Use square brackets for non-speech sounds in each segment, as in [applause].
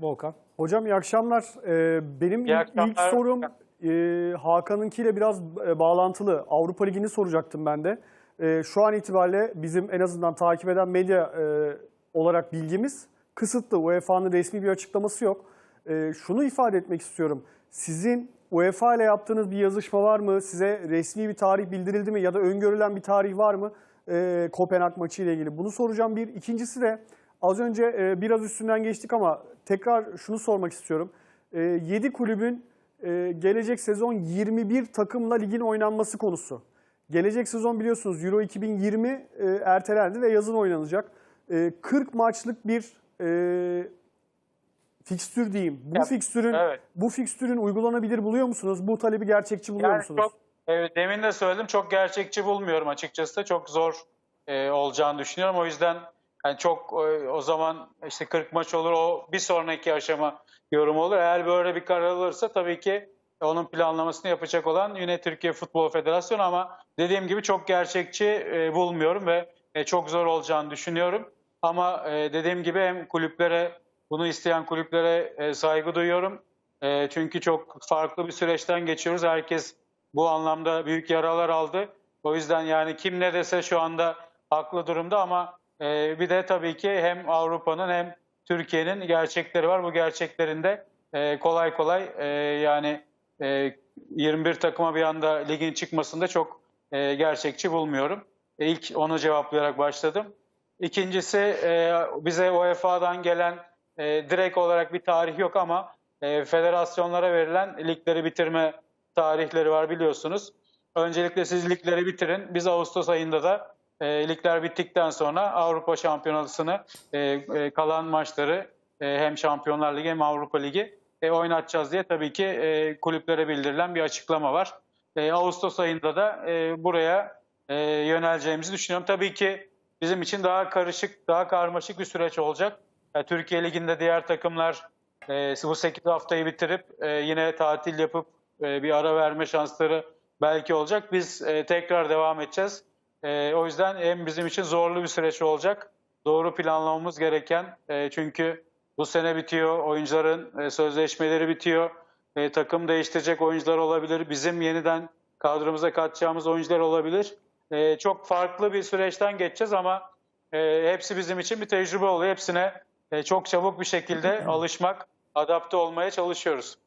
Volkan. Hocam iyi akşamlar. Ee, benim İyi ilk, ilk akşamlar. sorum e, Hakan'ınkiyle biraz e, bağlantılı. Avrupa Ligi'ni soracaktım ben de. E, şu an itibariyle bizim en azından takip eden medya e, olarak bilgimiz kısıtlı. UEFA'nın resmi bir açıklaması yok. E, şunu ifade etmek istiyorum. Sizin UEFA ile yaptığınız bir yazışma var mı? Size resmi bir tarih bildirildi mi? Ya da öngörülen bir tarih var mı? E, Kopenhag maçı ile ilgili. Bunu soracağım bir. İkincisi de az önce e, biraz üstünden geçtik ama tekrar şunu sormak istiyorum. 7 kulübün e, gelecek sezon 21 takımla ligin oynanması konusu. Gelecek sezon biliyorsunuz Euro 2020 e, ertelendi ve yazın oynanacak. E, 40 maçlık bir e, fikstür diyeyim. Bu Ya, fikstürün evet. bu fikstürün uygulanabilir buluyor musunuz? Bu talebi gerçekçi buluyor Yani musunuz? çok evet, demin de söyledim çok gerçekçi bulmuyorum açıkçası. Çok zor e, olacağını düşünüyorum. O yüzden yani çok e, o zaman işte 40 maç olur o bir sonraki aşama yorum olur. Eğer böyle bir karar alırsa tabii ki onun planlamasını yapacak olan yine Türkiye Futbol Federasyonu ama dediğim gibi çok gerçekçi e, bulmuyorum ve e, çok zor olacağını düşünüyorum. Ama dediğim gibi hem kulüplere bunu isteyen kulüplere saygı duyuyorum. Çünkü çok farklı bir süreçten geçiyoruz. Herkes bu anlamda büyük yaralar aldı. O yüzden yani kim ne dese şu anda haklı durumda ama bir de tabii ki hem Avrupa'nın hem Türkiye'nin gerçekleri var. Bu gerçeklerinde e, kolay kolay e, yani e, 21 takıma bir anda ligin çıkmasında çok e, gerçekçi bulmuyorum. E, ilk onu cevaplayarak başladım. İkincisi e, bize UEFA'dan gelen e, direkt olarak bir tarih yok ama e, federasyonlara verilen ligleri bitirme tarihleri var biliyorsunuz. Öncelikle siz ligleri bitirin. Biz Ağustos ayında da e, ligler bittikten sonra Avrupa Şampiyonası'nı e, e, kalan maçları e, hem Şampiyonlar Ligi hem Avrupa Ligi e, oynatacağız diye tabii ki e, kulüplere bildirilen bir açıklama var. E, Ağustos ayında da e, buraya e, yöneleceğimizi düşünüyorum. Tabii ki bizim için daha karışık, daha karmaşık bir süreç olacak. Ya, Türkiye Ligi'nde diğer takımlar e, bu 8 haftayı bitirip e, yine tatil yapıp e, bir ara verme şansları belki olacak. Biz e, tekrar devam edeceğiz. E, o yüzden hem bizim için zorlu bir süreç olacak. Doğru planlamamız gereken e, çünkü bu sene bitiyor, oyuncuların e, sözleşmeleri bitiyor. E, takım değiştirecek oyuncular olabilir. Bizim yeniden kadromuza katacağımız oyuncular olabilir. E, çok farklı bir süreçten geçeceğiz ama e, hepsi bizim için bir tecrübe oluyor. Hepsine e, çok çabuk bir şekilde [laughs] alışmak, adapte olmaya çalışıyoruz.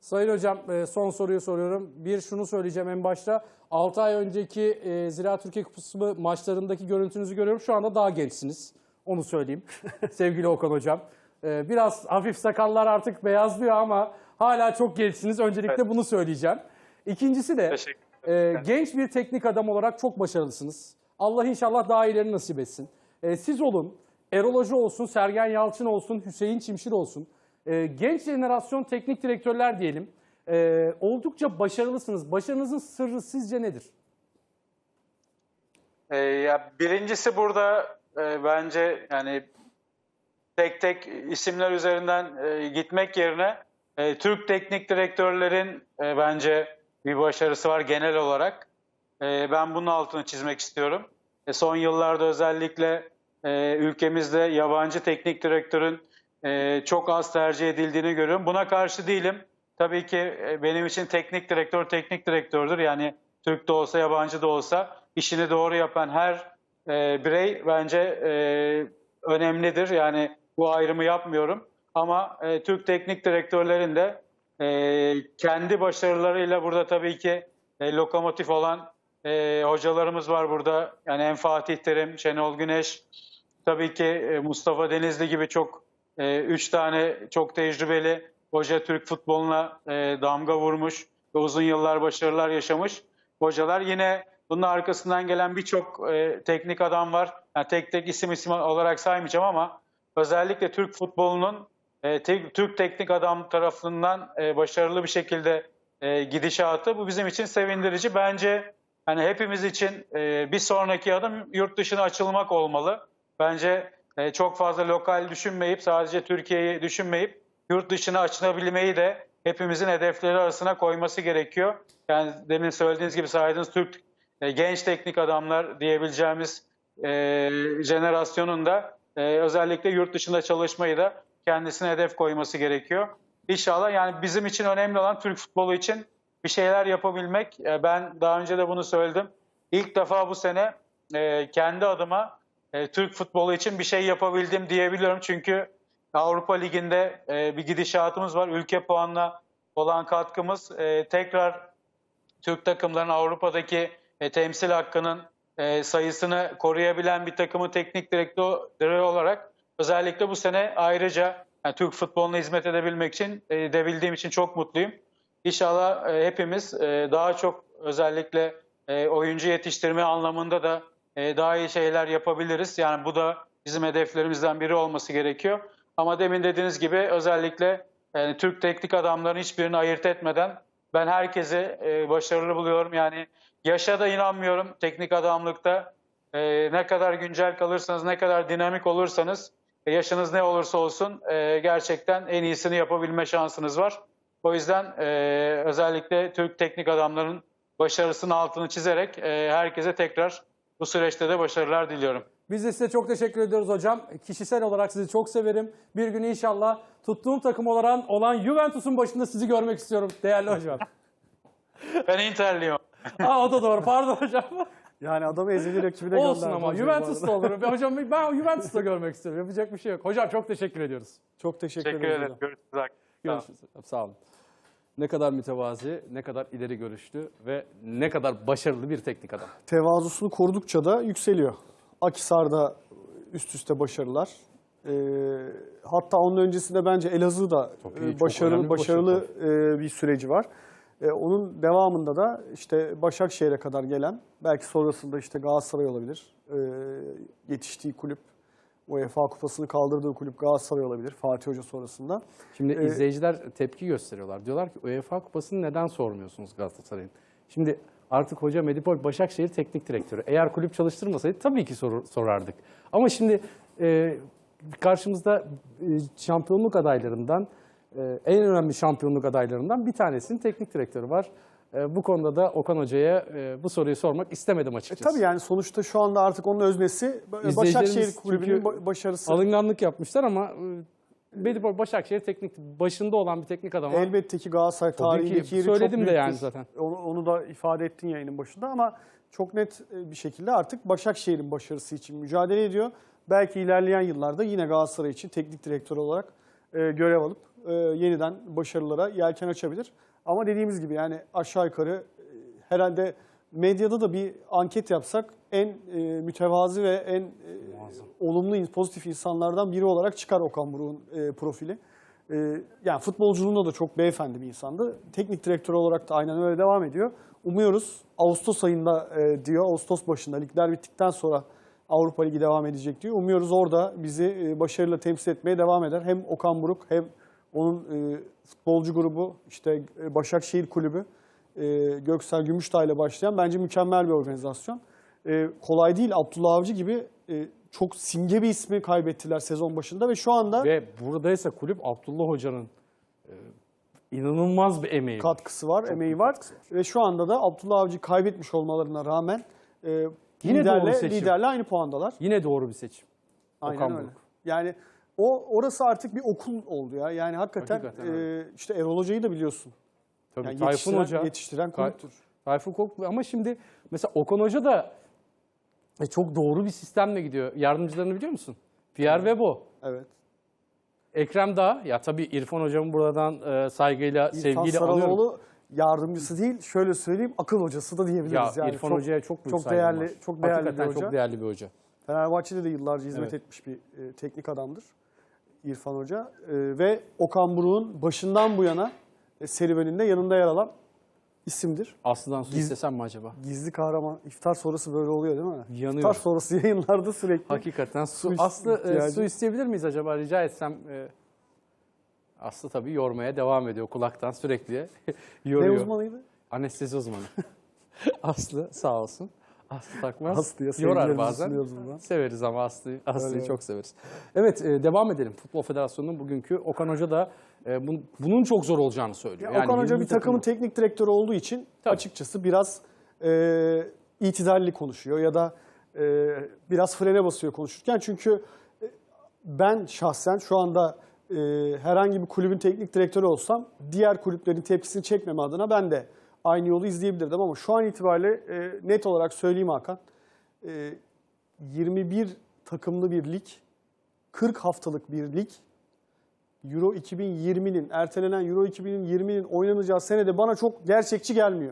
Sayın Hocam e, son soruyu soruyorum. Bir şunu söyleyeceğim en başta. 6 ay önceki e, Zira Türkiye Kupası maçlarındaki görüntünüzü görüyorum. Şu anda daha gençsiniz. Onu söyleyeyim [laughs] sevgili Okan Hocam. E, Biraz hafif sakallar artık beyazlıyor ama hala çok gençsiniz. Öncelikle Evet. bunu söyleyeceğim. İkincisi de genç bir teknik adam olarak çok başarılısınız. Allah inşallah daha iyilerini nasip etsin. Siz olun, Erol Hoca olsun, Sergen Yalçın olsun, Hüseyin Çimşir olsun. E, genç jenerasyon teknik direktörler diyelim. E, oldukça başarılısınız. Başarınızın sırrı sizce nedir? Ee, ya birincisi burada e, bence yani tek tek isimler üzerinden e, gitmek yerine e, Türk teknik direktörlerin e, bence bir başarısı var genel olarak. E, ben bunun altını çizmek istiyorum. E, son yıllarda özellikle e, ülkemizde yabancı teknik direktörün e, çok az tercih edildiğini görüyorum. Buna karşı değilim. Tabii ki e, benim için teknik direktör teknik direktördür. Yani Türk de olsa yabancı da olsa işini doğru yapan her e, birey bence e, önemlidir. Yani bu ayrımı yapmıyorum. Ama e, Türk teknik direktörlerin de e, kendi başarılarıyla burada tabii ki e, lokomotif olan e, hocalarımız var burada. Yani hem Fatih Terim, Şenol Güneş, tabii ki e, Mustafa Denizli gibi çok üç tane çok tecrübeli hoca Türk futboluna e, damga vurmuş ve uzun yıllar başarılar yaşamış hocalar. Yine bunun arkasından gelen birçok e, teknik adam var. Yani tek tek isim isim olarak saymayacağım ama özellikle Türk futbolunun e, Türk teknik adam tarafından başarılı bir şekilde gidişatı bu bizim için sevindirici. Bence hani hepimiz için bir sonraki adım yurt dışına açılmak olmalı. Bence e, çok fazla lokal düşünmeyip sadece Türkiye'yi düşünmeyip yurt dışına açılabilmeyi de hepimizin hedefleri arasına koyması gerekiyor. Yani demin söylediğiniz gibi saydığınız Türk e, genç teknik adamlar diyebileceğimiz e, jenerasyonun da e, özellikle yurt dışında çalışmayı da kendisine hedef koyması gerekiyor. İnşallah yani bizim için önemli olan Türk futbolu için bir şeyler yapabilmek. E, Ben daha önce de bunu söyledim. İlk defa bu sene kendi adıma e, Türk futbolu için bir şey yapabildim diyebiliyorum. Çünkü Avrupa Ligi'nde e, bir gidişatımız var. Ülke puanına olan katkımız e, tekrar Türk takımlarının Avrupa'daki e, temsil hakkının e, sayısını koruyabilen bir takımı teknik direktörü olarak özellikle bu sene ayrıca yani Türk futboluna hizmet edebilmek için e, edebildiğim için çok mutluyum. İnşallah e, hepimiz e, daha çok özellikle oyuncu yetiştirme anlamında da e, daha iyi şeyler yapabiliriz. Yani bu da bizim hedeflerimizden biri olması gerekiyor. Ama demin dediğiniz gibi özellikle yani Türk teknik adamların hiçbirini ayırt etmeden ben herkesi e, başarılı buluyorum. Yani yaşa da inanmıyorum teknik adamlıkta. E, ne kadar güncel kalırsanız, ne kadar dinamik olursanız, e, yaşınız ne olursa olsun e, gerçekten en iyisini yapabilme şansınız var. O yüzden e, özellikle Türk teknik adamların başarısının altını çizerek e, herkese tekrar bu süreçte de başarılar diliyorum. Biz de size çok teşekkür ediyoruz hocam. Kişisel olarak sizi çok severim. Bir gün inşallah tuttuğum takım olan, olan Juventus'un başında sizi görmek istiyorum değerli hocam. [laughs] Ben Interliyim. [laughs] Aa, o da doğru. Pardon hocam. Yani adamı ezeli rakibine gönderdi. Olsun ama hocam bu Juventus da arada. olur. Hocam ben [laughs] Juventus'ta görmek istiyorum. Yapacak bir şey yok. Hocam çok teşekkür ediyoruz. Çok teşekkür, Teşekkür ederim. ederim. Görüşürüz. Sağ olun. Görüşürüz. Sağ olun. Ne kadar mütevazi, ne kadar ileri görüşlü ve ne kadar başarılı bir teknik adam. Tevazusunu korudukça da yükseliyor. Akisar'da üst üste başarılar. Ee, hatta onun öncesinde bence Elazığ'da e, başarılı başarılı e, bir süreci var. E, onun devamında da işte Başakşehir'e kadar gelen, belki sonrasında işte Galatasaray olabilir. E, yetiştiği kulüp, UEFA Kupası'nı kaldırdığı kulüp Galatasaray olabilir Fatih Hoca sonrasında. Şimdi Ee, izleyiciler tepki gösteriyorlar. Diyorlar ki UEFA Kupası'nı neden sormuyorsunuz Galatasaray'ın? Şimdi artık hoca Medipol Başakşehir teknik direktörü. Eğer kulüp çalıştırmasaydı tabii ki sor- sorardık. Ama şimdi e, karşımızda e, şampiyonluk adaylarından, e, en önemli şampiyonluk adaylarından bir tanesinin teknik direktörü var. E, bu konuda da Okan Hoca'ya e, bu soruyu sormak istemedim E, açıkçası. tabii yani sonuçta şu anda artık onun öznesi Başakşehir kulübünün başarısı. Alınganlık yapmışlar ama e, Medipol Başakşehir teknik başında olan bir teknik adam. Elbette ki Galatasaray Tabii ki, tarihindeki yeri çok söyledim de büyüktür. yani zaten. Onu, onu da ifade ettin yayının başında ama çok net e, bir şekilde artık Başakşehir'in başarısı için mücadele ediyor. Belki ilerleyen yıllarda yine Galatasaray için teknik direktör olarak e, görev alıp e, yeniden başarılara yelken açabilir. Ama dediğimiz gibi yani aşağı yukarı e, herhalde medyada da bir anket yapsak en e, mütevazi ve en e, olumlu, pozitif insanlardan biri olarak çıkar Okan Buruk'un e, profili. E, yani futbolculuğunda da çok beyefendi bir insandı. Teknik direktör olarak da aynen öyle devam ediyor. Umuyoruz Ağustos ayında e, diyor, Ağustos başında ligler bittikten sonra Avrupa Ligi devam edecek diyor. Umuyoruz orada bizi e, başarıyla temsil etmeye devam eder. Hem Okan Buruk hem onun e, futbolcu grubu, işte e, Başakşehir Kulübü, Göksel Gümüşdağ ile başlayan bence mükemmel bir organizasyon. Kolay değil. Abdullah Avcı gibi çok simge bir ismi kaybettiler sezon başında ve şu anda Ve buradaysa kulüp Abdullah Hoca'nın inanılmaz bir emeği var. katkısı var, emeği var. Ve şu anda da Abdullah Avcı kaybetmiş olmalarına rağmen Yine doğru liderle, seçim. liderle aynı puandalar. Yine doğru bir seçim. Aynen Okan öyle. Buruk. Yani o orası artık bir okul oldu ya. Yani hakikaten, Hakikaten e, işte Erol Hoca'yı da biliyorsun. Tabii Yani Tayfun Hoca, yetiştiren kulüptür. Tayfun Kok ama şimdi mesela Okan Hoca da e, çok doğru bir sistemle gidiyor. Yardımcılarını biliyor musun? Pierre Webo, Evet. Ekrem Dağ. Ya tabii İrfan Hocamı buradan e, saygıyla, İrfan sevgiyle alıyorum. Yardımcısı değil, şöyle söyleyeyim akıl hocası da diyebiliriz. Ya yani İrfan çok, Hoca'ya çok büyük çok değerli, var. çok değerli Hakikaten bir hoca. çok değerli bir hoca. Fenerbahçe'de de yıllarca hizmet Evet. etmiş bir e, teknik adamdır İrfan Hoca. E, ve Okan Buruk'un başından bu yana e, serüveninde yanında yer alan isimdir. Aslı'dan su Giz- istesem mi acaba? Gizli kahraman. İftar sonrası böyle oluyor değil mi? Yanıyor. İftar sonrası [laughs] yayınlarda sürekli. Hakikaten su. Su Aslı e, su isteyebilir miyiz acaba rica etsem? e, Aslı tabii yormaya devam ediyor kulaktan sürekli [laughs] Ne yoruyor. uzmanıydı? Anestezi uzmanı. [laughs] Aslı sağ olsun. Aslı takmaz. Aslı'ya Yorar bazen. buradan. Severiz ama Aslı'yı Aslı'yı Öyle. çok severiz. Evet e, devam edelim. Futbol Federasyonu'nun bugünkü Okan Hoca da e, bun- bunun çok zor olacağını söylüyor. Ya Okan Hoca 20 bir takımın takımı- teknik direktörü olduğu için Tabii. açıkçası biraz e, itidalli konuşuyor ya da e, biraz frene basıyor konuşurken. Çünkü e, ben şahsen şu anda e, herhangi bir kulübün teknik direktörü olsam diğer kulüplerin tepkisini çekmeme adına ben de aynı yolu izleyebilirdim ama şu an itibariyle e, net olarak söyleyeyim Hakan. E, 21 takımlı bir lig, 40 haftalık bir lig. Euro 2020'nin, ertelenen Euro 2020'nin oynanacağı senede bana çok gerçekçi gelmiyor.